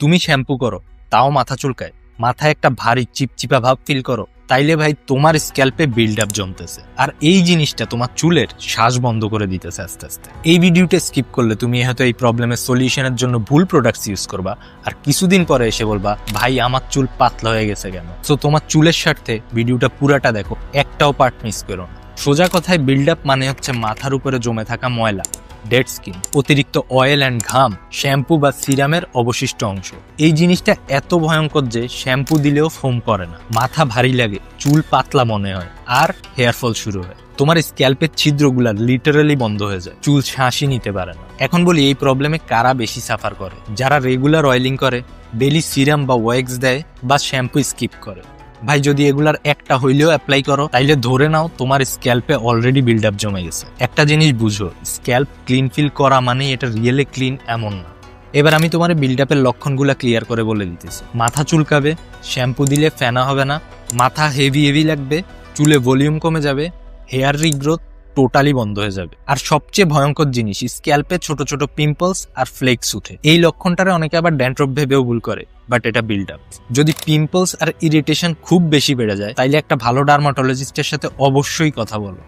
তুমি শ্যাম্পু করো, তাও মাথা চুলকায়। মাথায় একটা ভারী চিপচিপা ভাব ফিল করো। তাইলে ভাই তোমার স্ক্যাল্পে বিল্ড আপ জমতেছে। আর এই জিনিসটা তোমার চুলের শ্বাস বন্ধ করে দিতেছে আস্তে আস্তে। এই ভিডিওটা স্কিপ করলে তুমি হয়তো এই প্রবলেমের সলিউশনের জন্য ভুল প্রোডাক্টস ইউজ করবা। আর কিছুদিন পরে এসে বলবা, ভাই, আমার চুল পাতলা হয়ে গেছে কেন? তো তোমার চুলের স্বার্থে ভিডিওটা পুরাটা দেখো, একটাও পার্ট মিস করো না। সোজা কথায় বিল্ড আপ মানে হচ্ছে মাথার উপরে জমে থাকা ময়লা। ডেড স্কিন, অতিরিক্ত অয়েল অ্যান্ড ঘাম, শ্যাম্পু বা সিরামের অবশিষ্ট অংশ। এই জিনিসটা এত ভয়ঙ্কর যে শ্যাম্পু দিলেও ফোম করে না। মাথা ভারী লাগে, চুল পাতলা মনে হয়, আর হেয়ার ফল শুরু হয়। তোমার স্ক্যাল্পের ছিদ্রগুলা লিটারালি বন্ধ হয়ে যায়। চুল শাঁসি নিতে পারে না। এখন বলি, এই প্রবলেমে কারা বেশি সাফার করে? যারা রেগুলার অয়েলিং করে ডেলি সিরাম বা ওয়েক্স দেয় বা শ্যাম্পু স্কিপ করে। ভাই, যদি এগুলার একটা হইলেও অ্যাপ্লাই করো, তাইলে ধরে নাও তোমার স্ক্যাল্পে অলরেডি বিল্ড আপ জমে গেছে। একটা জিনিস বুঝো স্ক্যাল্প ক্লিন ফিল করা মানে এটা রিয়েলি ক্লিন এমন না। এবার আমি তোমার বিল্ড আপের লক্ষণগুলো ক্লিয়ার করে বলে দিতেছি। মাথা চুলকাবে শ্যাম্পু দিলে ফেনা হবে না, মাথা হেভি হেভি লাগবে, চুলে ভলিউম কমে যাবে হেয়ার রিগ্রোথ টোটালি বন্ধ হয়ে যাবে। আর সবচেয়ে ভয়ঙ্কর জিনিস স্ক্যাল্পে ছোট ছোট পিম্পলস আর ফ্লেক্স উঠে। এই লক্ষণটারে অনেকে আবার ড্যান্ড্রফ ভেবেও ভুল করে বাট এটা বিল্ড আপ যদি পিম্পলস আর ইরিটেশন খুব বেশি বেড়ে যায়, তাইলে একটা ভালো ডার্মাটোলজিস্টের সাথে অবশ্যই কথা বলো।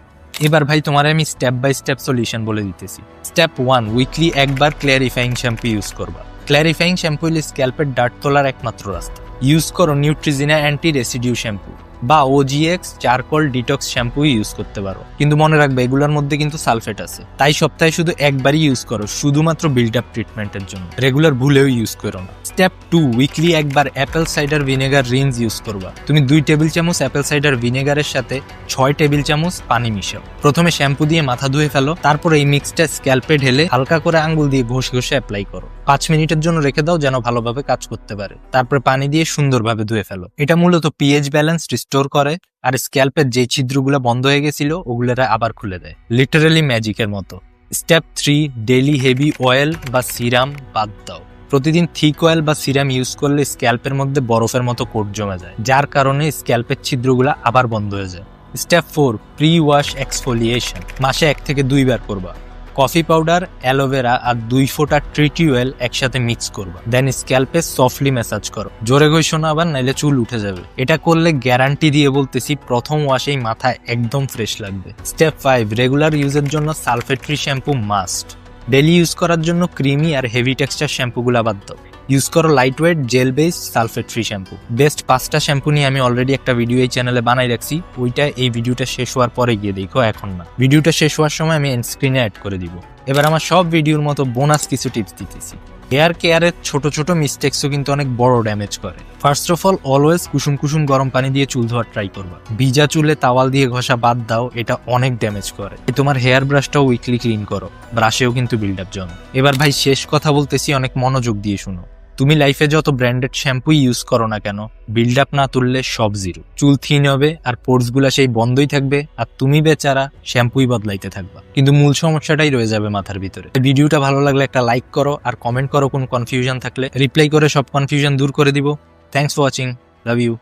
এবার ভাই, তোমার আমি স্টেপ বাই স্টেপ সলিউশন বলে দিতেছি। স্টেপ ওয়ান উইকলি একবার ক্লিয়ারিফাইং শ্যাম্পু ইউজ করবা। ক্লিয়ারিফাইং শ্যাম্পু হলে স্ক্যাল্পের ডার্ট তোলার একমাত্র রাস্তা। ইউজ করো নিউট্রিজিনা অ্যান্টি রেসিডিউ শ্যাম্পু বা OGX charcoal, detox shampoo use করতে পারো। কিন্তু মনে রাখবে, এগুলোর মধ্যে কিন্তু সালফেট আছে। তাই সপ্তাহে শুধু একবারই ইউজ করো, শুধুমাত্র বিল্ড আপ ট্রিটমেন্টের জন্য। রেগুলার ভুলেও ইউজ করো না। স্টেপ টু উইকলি একবার apple cider vinegar rinse use করবা। তুমি দুই টেবিল চামচ অ্যাপেল সাইডার ভিনেগারের সাথে ছয় টেবিল চামচ পানি মিশাও। প্রথমে শ্যাম্পু দিয়ে মাথা ধুয়ে ফেলো, তারপর এই মিক্সটা স্ক্যাল্পে ঢেলে হালকা করে আঙ্গুল দিয়ে ঘষে ঘষে অ্যাপ্লাই করো। পাঁচ মিনিটের জন্য রেখে দাও যেন ভালোভাবে কাজ করতে পারে। তারপরে পানি দিয়ে সুন্দরভাবে ধুয়ে ফেলো। এটা মূলত পিএইচ ব্যালেন্স রিস্টোর করে, আর স্ক্যাল্পের যে ছিদ্রগুলো বন্ধ হয়ে গেছিল, ওগুলোরা আবার খুলে দেয়। লিটারালি ম্যাজিকের মতো। Step three daily heavy oil বা সিরাম বাদ দাও। প্রতিদিন থিক অয়েল বা সিরাম ইউজ করলে স্ক্যাল্পের মধ্যে বরফের মতো কোট জমে যায়, যার কারণে স্ক্যাল্পের ছিদ্রগুলো আবার বন্ধ হয়ে যায়। Step four pre wash exfoliation মাসে এক থেকে দুইবার করবা। কফি পাউডার অ্যালোভেরা আর দুই ফোঁটা ট্রিটি অয়েল একসাথে মিক্স করবা। দেন স্ক্যাল্পে সফটলি ম্যাসাজ করো। জোরে ঘষো না আবার, নাইলে চুল উঠে যাবে। এটা করলে গ্যারান্টি দিয়ে বলতেছি, প্রথম ওয়াশেই মাথা একদম ফ্রেশ লাগবে। স্টেপ ফাইভ রেগুলার ইউজের জন্য sulphate free shampoo must daily use করার জন্য ক্রিমি আর হেভি টেক্সচার শ্যাম্পুগুলো বাদ দাও। ইউজ করো light weight gel base sulphate free shampoo best পাঁচটা শ্যাম্পু নিয়ে আমি অলরেডি একটা ভিডিও এই চ্যানেলে বানাই রাখছি। ওইটা এই ভিডিওটা শেষ হওয়ার পরে গিয়ে দেখো এখন না। ভিডিওটা শেষ হওয়ার সময় আমি স্ক্রিনে অ্যাড করে দিব। এবার আমার সব ভিডিওর মতো বোনাস কিছু টিপস দিতেছি। হেয়ার কেয়ারের ছোট ছোট মিস্টেক্সও কিন্তু অনেক বড় ড্যামেজ করে। ফার্স্ট অফ অল অলওয়েজ কুসুম কুসুম গরম পানি দিয়ে চুল ধোয়ার ট্রাই করবা। ভিজা চুলে তাওয়াল দিয়ে ঘষা বাদ দাও, এটা অনেক ড্যামেজ করে। তোমার হেয়ার ব্রাশটাও উইকলি ক্লিন করো। ব্রাশেও কিন্তু বিল্ড আপ জমে এবার ভাই শেষ কথা বলতেছি, অনেক মনোযোগ দিয়ে শুনো। তুমি লাইফে যত ব্র্যান্ডেড শ্যাম্পু ইউজ করো না কেন বিল্ড আপ না তুললে সব জিরো চুল থিন হবে আর পোর্সগুলা সেই বন্ধই থাকবে আর তুমি বেচারা শ্যাম্পুই বদলাইতে থাকবা। কিন্তু মূল সমস্যাটাই রয়ে যাবে মাথার ভিতরে। ভিডিওটা ভালো লাগলে একটা লাইক করো আর কমেন্ট করো কোন কনফিউশন থাকলে। রিপ্লাই করে সব কনফিউশন দূর করে দিব। Thanks for watching love you